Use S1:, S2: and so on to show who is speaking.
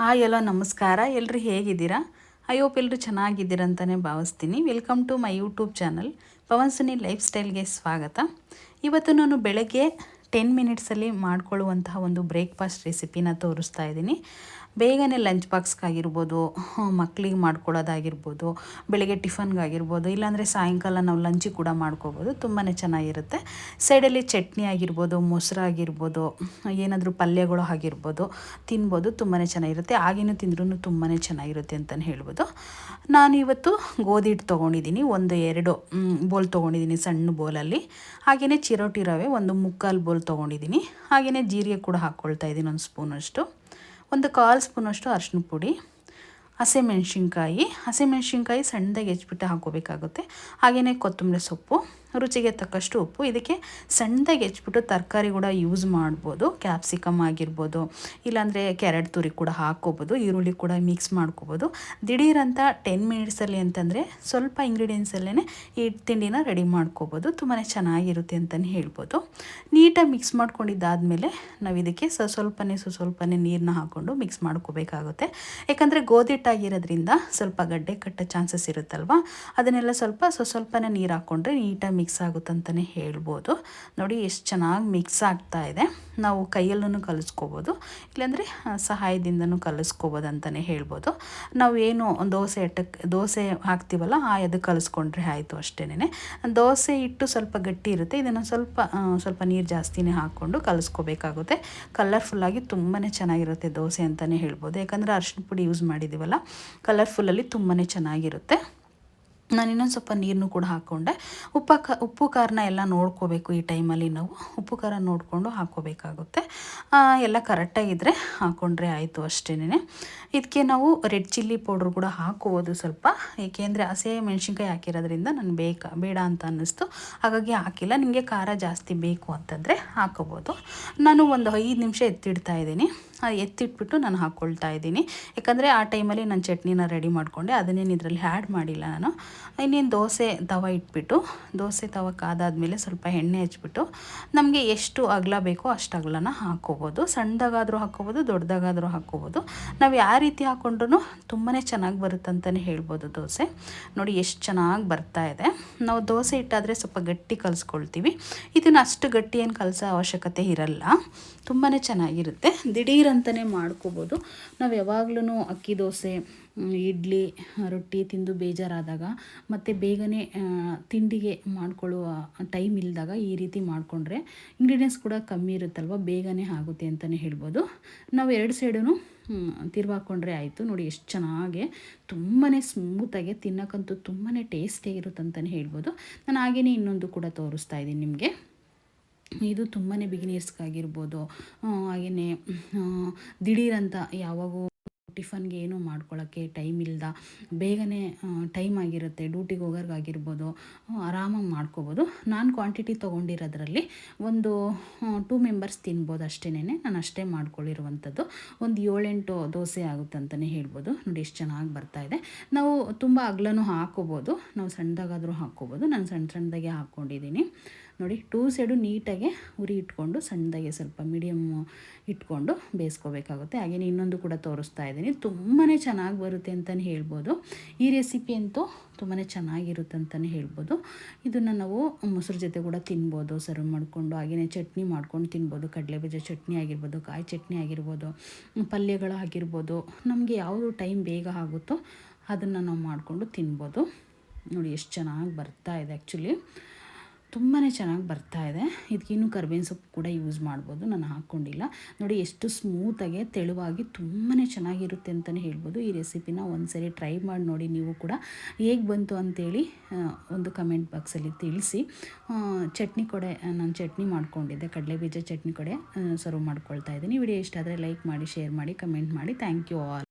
S1: Hi ಎಲ್ಲ ನಮಸ್ಕಾರ. ಎಲ್ಲರೂ ಹೇಗಿದ್ದೀರಾ? ಐ ಹೋಪ್ ಎಲ್ಲರೂ ಚೆನ್ನಾಗಿದ್ದೀರಾ ಅಂತಲೇ ಭಾವಿಸ್ತೀನಿ. Welcome to my YouTube channel Pavan Suni life ಸ್ಟೈಲ್ಗೆ ಸ್ವಾಗತ. ಇವತ್ತು ನಾನು ಬೆಳಗ್ಗೆ ಟೆನ್ ಮಿನಿಟ್ಸಲ್ಲಿ ಮಾಡಿಕೊಳ್ಳುವಂತಹ ಒಂದು ಬ್ರೇಕ್ಫಾಸ್ಟ್ ರೆಸಿಪಿನ ತೋರಿಸ್ತಾ ಇದ್ದೀನಿ. ಬೇಗನೆ ಲಂಚ್ ಬಾಕ್ಸ್ಗಾಗಿರ್ಬೋದು ಮಕ್ಕಳಿಗೆ ಮಾಡ್ಕೊಳ್ಳೋದಾಗಿರ್ಬೋದು ಬೆಳಗ್ಗೆ ಟಿಫನ್ಗಾಗಿರ್ಬೋದು ಇಲ್ಲಾಂದರೆ ಸಾಯಂಕಾಲ ನಾವು ಲಂಚಿಗೆ ಕೂಡ ಮಾಡ್ಕೋಬೋದು ತುಂಬಾ ಚೆನ್ನಾಗಿರುತ್ತೆ. ಸೈಡಲ್ಲಿ ಚಟ್ನಿ ಆಗಿರ್ಬೋದು ಮೊಸರಾಗಿರ್ಬೋದು ಏನಾದರೂ ಪಲ್ಯಗಳು ಆಗಿರ್ಬೋದು, ತಿನ್ಬೋದು ತುಂಬಾ ಚೆನ್ನಾಗಿರುತ್ತೆ. ಆಗಿನೂ ತಿಂದ್ರೂ ತುಂಬಾ ಚೆನ್ನಾಗಿರುತ್ತೆ ಅಂತಲೇ ಹೇಳ್ಬೋದು. ನಾನು ಇವತ್ತು ಗೋಧಿ ಹಿಟ್ಟು ತೊಗೊಂಡಿದ್ದೀನಿ, ಒಂದು ಎರಡು ಬೋಲ್ ತೊಗೊಂಡಿದ್ದೀನಿ ಸಣ್ಣ ಬೋಲಲ್ಲಿ ಹಾಗೆಯೇ ಚಿರೋಟಿ ರವೆ, ಒಂದು ಮುಕ್ಕಾಲು ಬೋಲ್ ತೊಗೊಂಡಿದ್ದೀನಿ. ಹಾಗೆಯೇ ಜೀರಿಗೆ ಕೂಡ ಹಾಕ್ಕೊಳ್ತಾ ಇದ್ದೀನಿ, ಒಂದು ಸ್ಪೂನಷ್ಟು ಒಂದು ಕಾಲು ಸ್ಪೂನಷ್ಟು ಅರಿಶಿನ ಪುಡಿ ಹಸಿಮೆಣ್ಸಿನ್ಕಾಯಿ ಹಸಿಮೆಣ್ಸಿನ್ಕಾಯಿ ಸಣ್ಣದಾಗಿ ಹೆಚ್ಚಿಬಿಟ್ಟು ಹಾಕೋಬೇಕಾಗುತ್ತೆ. ಹಾಗೆಯೇ ಕೊತ್ತಂಬರಿ ಸೊಪ್ಪು ರುಚಿಗೆ ತಕ್ಕಷ್ಟು ಉಪ್ಪು. ಇದಕ್ಕೆ ಸಣ್ಣದಾಗಿ ಹೆಚ್ಚಿಬಿಟ್ಟು ತರಕಾರಿ ಕೂಡ ಯೂಸ್ ಮಾಡ್ಬೋದು. ಕ್ಯಾಪ್ಸಿಕಮ್ ಆಗಿರ್ಬೋದು, ಇಲ್ಲಾಂದರೆ ಕ್ಯಾರೆಟ್ ತುರಿ ಕೂಡ ಹಾಕ್ಕೋಬೋದು, ಈರುಳ್ಳಿ ಕೂಡ ಮಿಕ್ಸ್ ಮಾಡ್ಕೋಬೋದು. ದಿಢೀರಂಥ ಟೆನ್ ಮಿನಿಟ್ಸಲ್ಲಿ ಅಂತಂದರೆ ಸ್ವಲ್ಪ ಇಂಗ್ರೀಡಿಯೆಂಟ್ಸಲ್ಲೇ ಈ ತಿಂಡಿನ ರೆಡಿ ಮಾಡ್ಕೋಬೋದು. ತುಂಬಾ ಚೆನ್ನಾಗಿರುತ್ತೆ ಅಂತಲೇ ಹೇಳ್ಬೋದು. ನೀಟಾಗಿ ಮಿಕ್ಸ್ ಮಾಡ್ಕೊಂಡಿದ್ದಾದಮೇಲೆ ನಾವು ಇದಕ್ಕೆ ಸ ಸ್ವಲ್ಪನೇ ಸ್ವಲ್ಪನೇ ನೀರನ್ನ ಹಾಕ್ಕೊಂಡು ಮಿಕ್ಸ್ ಮಾಡ್ಕೋಬೇಕಾಗುತ್ತೆ. ಯಾಕಂದರೆ ಗೋಧಿ ಹಿಟ್ಟಾಗಿರೋದ್ರಿಂದ ಸ್ವಲ್ಪ ಗಡ್ಡೆ ಕಟ್ಟೋ ಚಾನ್ಸಸ್ ಇರುತ್ತಲ್ವ? ಅದನ್ನೆಲ್ಲ ಸ್ವಲ್ಪ ಸ್ವಸ್ವಲ್ಪನೇ ನೀರು ಹಾಕ್ಕೊಂಡ್ರೆ ನೀಟಾಗಿ ಮಿಕ್ಸ್ ಆಗುತ್ತಂತಲೇ ಹೇಳ್ಬೋದು. ನೋಡಿ ಎಷ್ಟು ಚೆನ್ನಾಗಿ ಮಿಕ್ಸ್ ಆಗ್ತಾ ಇದೆ. ನಾವು ಕೈಯಲ್ಲೂ ಕಲಿಸ್ಕೋಬೋದು. ಇಲ್ಲಾಂದರೆ ಸಹಾಯದಿಂದನೂ ಕಲಿಸ್ಕೋಬೋದು ಅಂತಲೇ ಹೇಳ್ಬೋದು. ನಾವು ಏನು ದೋಸೆ ಇಟ್ಟಕ್ಕೆ ದೋಸೆ ಹಾಕ್ತೀವಲ್ಲ, ಆ, ಅದು ಕಲಿಸ್ಕೊಂಡ್ರೆ ಆಯಿತು ಅಷ್ಟೇನೆ ದೋಸೆ ಇಟ್ಟು ಸ್ವಲ್ಪ ಗಟ್ಟಿ ಇರುತ್ತೆ. ಇದನ್ನು ಸ್ವಲ್ಪ ಸ್ವಲ್ಪ ನೀರು ಜಾಸ್ತಿನೇ ಹಾಕ್ಕೊಂಡು ಕಲಿಸ್ಕೋಬೇಕಾಗುತ್ತೆ. ಕಲರ್ಫುಲ್ಲಾಗಿ ತುಂಬಾ ಚೆನ್ನಾಗಿರುತ್ತೆ ದೋಸೆ ಅಂತಲೇ ಹೇಳ್ಬೋದು. ಯಾಕಂದರೆ ಅರ್ಶಿನ ಪುಡಿ ಯೂಸ್ ಮಾಡಿದ್ದೀವಲ್ಲ ಕಲರ್ಫುಲ್ಲಲ್ಲಿ ತುಂಬಾ ಚೆನ್ನಾಗಿರುತ್ತೆ. ನಾನು ಇನ್ನೊಂದು ಸ್ವಲ್ಪ ನೀರನ್ನು ಕೂಡ ಹಾಕ್ಕೊಂಡೆ ಉಪ್ಪ ಕ, ಉಪ್ಪು, ಖಾರನ ಎಲ್ಲ ನೋಡ್ಕೋಬೇಕು ಈ ಟೈಮಲ್ಲಿ ನಾವು. ಉಪ್ಪು, ಖಾರ ನೋಡಿಕೊಂಡು ಹಾಕ್ಕೋಬೇಕಾಗುತ್ತೆ. ಎಲ್ಲ ಕರೆಕ್ಟಾಗಿದ್ದರೆ ಹಾಕ್ಕೊಂಡ್ರೆ ಆಯಿತು ಅಷ್ಟೇನೆ ಇದಕ್ಕೆ ನಾವು ರೆಡ್ ಚಿಲ್ಲಿ ಪೌಡ್ರ್ ಕೂಡ ಹಾಕೋಬೋದು ಸ್ವಲ್ಪ. ಏಕೆಂದರೆ ಹಸೆ ಮೆಣಸಿನ್ಕಾಯಿ ಹಾಕಿರೋದ್ರಿಂದ ನಾನು ಬೇಕಾ, ಬೇಡ ಅಂತ ಅನ್ನಿಸ್ತು. ಹಾಗಾಗಿ ಹಾಕಿಲ್ಲ. ನಿಮಗೆ ಖಾರ ಜಾಸ್ತಿ ಬೇಕು ಅಂತಂದರೆ ಹಾಕೋಬೋದು ನಾನು ಒಂದು ಐದು ನಿಮಿಷ ಎತ್ತಿಡ್ತಾ ಇದ್ದೀನಿ. ಎತ್ತಿಟ್ಬಿಟ್ಟು ನಾನು ಹಾಕ್ಕೊಳ್ತಾ ಇದ್ದೀನಿ. ಯಾಕಂದರೆ ಆ ಟೈಮಲ್ಲಿ ನಾನು ಚಟ್ನಿನ ರೆಡಿ ಮಾಡಿಕೊಂಡೆ ಅದನ್ನೇನು ಇದರಲ್ಲಿ ಆ್ಯಡ್ ಮಾಡಿಲ್ಲ ನಾನು. ಇನ್ನೇನು ದೋಸೆ ತವ ಇಟ್ಬಿಟ್ಟು, ದೋಸೆ ತವ ಕಾದಾದಮೇಲೆ ಸ್ವಲ್ಪ ಎಣ್ಣೆ ಹಚ್ಬಿಟ್ಟು, ನಮಗೆ ಎಷ್ಟು ಅಗಲ ಬೇಕೋ ಅಷ್ಟು ಅಗಲನ ಹಾಕ್ಕೋಬೋದು. ಸಣ್ಣದಾಗಾದರೂ ಹಾಕ್ಕೋಬೋದು, ದೊಡ್ಡದಾಗಾದರೂ ಹಾಕ್ಕೋಬೋದು. ನಾವು ಯಾವ ರೀತಿ ಹಾಕ್ಕೊಂಡ್ರೂ ತುಂಬಾ ಚೆನ್ನಾಗಿ ಬರುತ್ತೆ ಅಂತಲೇ ಹೇಳ್ಬೋದು ದೋಸೆ. ನೋಡಿ ಎಷ್ಟು ಚೆನ್ನಾಗಿ ಬರ್ತಾ ಇದೆ. ನಾವು ದೋಸೆ ಇಟ್ಟಾದರೆ ಸ್ವಲ್ಪ ಗಟ್ಟಿ ಕಲಿಸ್ಕೊಳ್ತೀವಿ. ಇದನ್ನು ಅಷ್ಟು ಗಟ್ಟಿ ಏನು ಕಲಸೋ ಅವಶ್ಯಕತೆ ಇರಲ್ಲ. ತುಂಬಾ ಚೆನ್ನಾಗಿರುತ್ತೆ. ದಿಢೀರಂತಲೇ ಮಾಡ್ಕೋಬೋದು. ನಾವು ಯಾವಾಗ್ಲೂ ಅಕ್ಕಿ ದೋಸೆ ಇಡ್ಲಿ, ರೊಟ್ಟಿ ತಿಂದು ಬೇಜಾರಾದಾಗ ಮತ್ತು ಬೇಗನೆ ತಿಂಡಿಗೆ ಮಾಡ್ಕೊಳ್ಳುವ ಟೈಮ್ ಇಲ್ಲದಾಗ ಈ ರೀತಿ ಮಾಡಿಕೊಂಡ್ರೆ ಇಂಗ್ರೀಡಿಯೆಂಟ್ಸ್ ಕೂಡ ಕಮ್ಮಿ ಇರುತ್ತಲ್ವ? ಬೇಗನೆ ಆಗುತ್ತೆ ಅಂತಲೇ ಹೇಳ್ಬೋದು. ನಾವು ಎರಡು ಸೈಡೂ ತಿರ್ವಾಕೊಂಡ್ರೆ ಆಯಿತು. ನೋಡಿ ಎಷ್ಟು ಚೆನ್ನಾಗೆ ತುಂಬಾ ಸ್ಮೂತಾಗಿ ತಿನ್ನೋಕ್ಕಂತೂ ತುಂಬಾ ಟೇಸ್ಟಿಯಾಗಿರುತ್ತೆ ಅಂತಲೇ ಹೇಳ್ಬೋದು. ನಾನು ಹಾಗೆಯೇ ಇನ್ನೊಂದು ಕೂಡ ತೋರಿಸ್ತಾ ಇದ್ದೀನಿ ನಿಮಗೆ. ಇದು ತುಂಬಾ ಬಿಗಿನರ್ಸ್ಗಾಗಿರ್ಬೋದು ಹಾಗೆಯೇ ದಿಢೀರಂತ ಯಾವಾಗೂ ಟಿಫನ್ಗೆ ಏನೂ ಮಾಡ್ಕೊಳ್ಳೋಕ್ಕೆ ಟೈಮ್ ಇಲ್ಲದ ಬೇಗನೆ ಟೈಮ್ ಆಗಿರುತ್ತೆ ಡ್ಯೂಟಿಗೆ ಹೋಗೋರ್ಗಾಗಿರ್ಬೋದು ಆರಾಮಾಗಿ ಮಾಡ್ಕೋಬೋದು. ನಾನು ಕ್ವಾಂಟಿಟಿ ತೊಗೊಂಡಿರೋದ್ರಲ್ಲಿ ಒಂದು ಟೂ ಮೆಂಬರ್ಸ್ ತಿನ್ಬೋದು ಅಷ್ಟೇನೆ ನಾನು ಅಷ್ಟೇ ಮಾಡ್ಕೊಳ್ಳಿರುವಂಥದ್ದು ಒಂದು ಏಳೆಂಟು ದೋಸೆ ಆಗುತ್ತೆ ಅಂತಲೇ ಹೇಳ್ಬೋದು. ನೋಡಿ ಎಷ್ಟು ಚೆನ್ನಾಗಿ ಬರ್ತಾಯಿದೆ ನಾವು ತುಂಬ ಅಗ್ಲನೂ ಹಾಕೋಬೋದು ನಾವು ಸಣ್ಣದಾಗಾದರೂ ಹಾಕ್ಕೋಬೋದು. ನಾನು ಸಣ್ಣ ಸಣ್ಣದಾಗೆ ಹಾಕ್ಕೊಂಡಿದ್ದೀನಿ. ನೋಡಿ ಟೂ ಸೈಡು ನೀಟಾಗಿ ಉರಿ ಇಟ್ಕೊಂಡು, ಸಣ್ಣದಾಗೆ ಸ್ವಲ್ಪ ಮೀಡಿಯಮ್ ಇಟ್ಕೊಂಡು ಬೇಯಿಸ್ಕೋಬೇಕಾಗುತ್ತೆ. ಹಾಗೆಯೇ ಇನ್ನೊಂದು ಕೂಡ ತೋರಿಸ್ತಾ ಇದ್ದೀನಿ. ತುಂಬಾ ಚೆನ್ನಾಗಿ ಬರುತ್ತೆ ಅಂತಲೇ ಹೇಳ್ಬೋದು. ಈ ರೆಸಿಪಿ ಅಂತೂ ತುಂಬಾ ಚೆನ್ನಾಗಿರುತ್ತೆ ಅಂತಲೇ ಹೇಳ್ಬೋದು. ಇದನ್ನು ನಾವು ಮೊಸರು ಜೊತೆ ಕೂಡ ತಿನ್ಬೋದು ಸರ್ವ್ ಮಾಡಿಕೊಂಡು. ಹಾಗೆಯೇ ಚಟ್ನಿ ಮಾಡ್ಕೊಂಡು ತಿನ್ಬೋದು. ಕಡಲೆಬೀಜ ಚಟ್ನಿ ಆಗಿರ್ಬೋದು, ಕಾಯಿ ಚಟ್ನಿ ಆಗಿರ್ಬೋದು, ಪಲ್ಯಗಳು ಆಗಿರ್ಬೋದು. ನಮಗೆ ಯಾವುದು ಟೈಮ್ ಬೇಗ ಆಗುತ್ತೋ ಅದನ್ನು ನಾವು ಮಾಡಿಕೊಂಡು ತಿನ್ಬೋದು. ನೋಡಿ, ಎಷ್ಟು ಚೆನ್ನಾಗಿ ಬರ್ತಾ ಇದೆ ಆ್ಯಕ್ಚುಲಿ ತುಂಬಾ ಚೆನ್ನಾಗಿ ಬರ್ತಾ ಇದೆ. ಇದಕ್ಕಿನ್ನೂ ಕರ್ಬೇವಿನ ಸೊಪ್ಪು ಕೂಡ ಯೂಸ್ ಮಾಡ್ಬೋದು. ನಾನು ಹಾಕ್ಕೊಂಡಿಲ್ಲ ನೋಡಿ ಎಷ್ಟು ಸ್ಮೂತಾಗಿ ತೆಳುವಾಗಿ ತುಂಬಾ ಚೆನ್ನಾಗಿರುತ್ತೆ ಅಂತಲೇ ಹೇಳ್ಬೋದು. ಈ ರೆಸಿಪಿನ ಒಂದು ಸರಿ ಟ್ರೈ ಮಾಡಿ ನೋಡಿ ನೀವು ಕೂಡ. ಹೇಗೆ ಬಂತು ಅಂತೇಳಿ ಒಂದು ಕಮೆಂಟ್ ಬಾಕ್ಸಲ್ಲಿ ತಿಳಿಸಿ. ಚಟ್ನಿ ಕೊಡೆ ನಾನು ಚಟ್ನಿ ಮಾಡ್ಕೊಂಡಿದ್ದೆ. ಕಡಲೆ ಬೀಜ ಚಟ್ನಿ ಕೊಡೆ ಸರ್ವ್ ಮಾಡ್ಕೊಳ್ತಾ ಇದ್ದೀನಿ. ವಿಡಿಯೋ ಇಷ್ಟ ಆದರೆ ಲೈಕ್ ಮಾಡಿ ಶೇರ್ ಮಾಡಿ ಕಮೆಂಟ್ ಮಾಡಿ. Thank you all